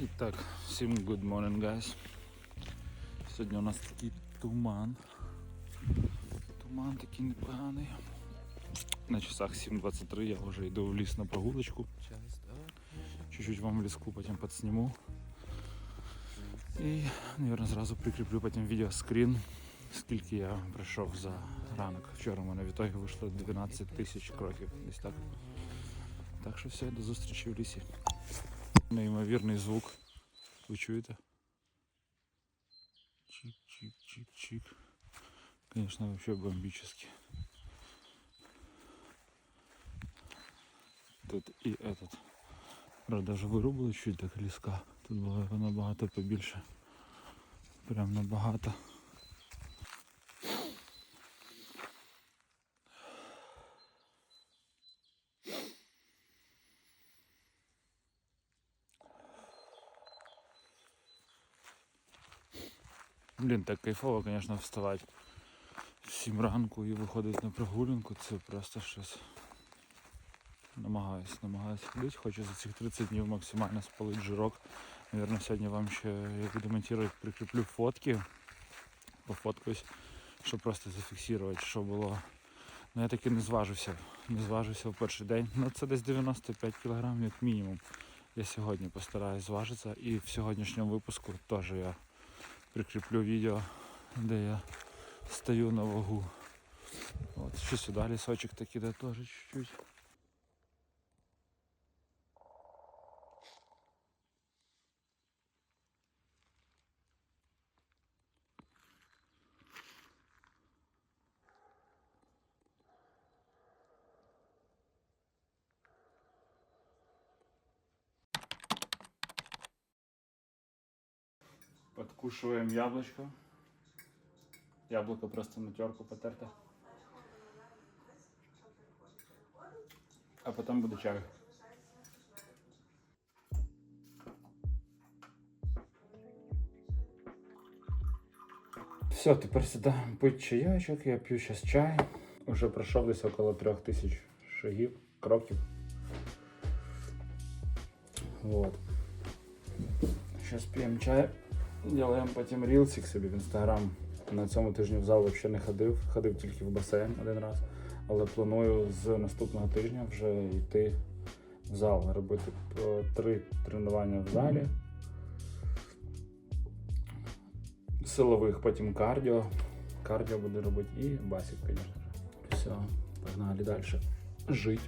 І так, всім good morning, guys. Сьогодні у нас такий туман. Туман такий непоганий. На часах 7.23 я вже йду в ліс на прогулочку. Чуть-чуть вам в ліску потім підсніму. І, мабуть, зразу прикріплю потім відеоскрін, скільки я пройшов за ранок. Вчора у мене в ітогі вийшло 12 тисяч кроків. Так. Так що все, до зустрічі в лісі. Неймовірний звук. Ви чуєте? Чик-чик-чик-чик. Конечно, вообще бомбически. Тут і этот. Правда, даже вирубили чуть так ліска. Тут було набагато побільше. Прям набагато. Блін, так кайфово, звісно, вставати в 7 ранку і виходити на прогулянку. Це просто щось. Намагаюсь, намагаюсь ходити. Хочу за цих 30 днів максимально спалити жирок. Наверное, сьогодні вам ще я буду прикріплю фотки. Пофоткаюсь, щоб просто зафіксувати, що було. Ну я таки не зважився. Не зважився в перший день. Ну це десь 95 кг як мінімум. Я сьогодні постараюсь зважитися і в сьогоднішньому випуску теж я прикріплю відео, де я стою на вагу. От, ще сюди лісочок так іде теж чуть-чуть. Подкушиваем яблочко. Яблоко просто на терку потерто. А потом буде чай. Все, тепер сідаємо пити чайочок, я п'ю зараз чай. Уже пройшов десь около трьох тисяч шагів, кроків. Вот. Сейчас п'ємо чай. Делаємо потім рілсик собі в інстаграм. На цьому тижні в зал взагалі не ходив. Ходив тільки в басейн один раз. Але планую з наступного тижня вже йти в зал, робити три тренування в залі. Силових, потім кардіо. Кардіо буду робити і басик, звісно. Все, погнали далі. Жить.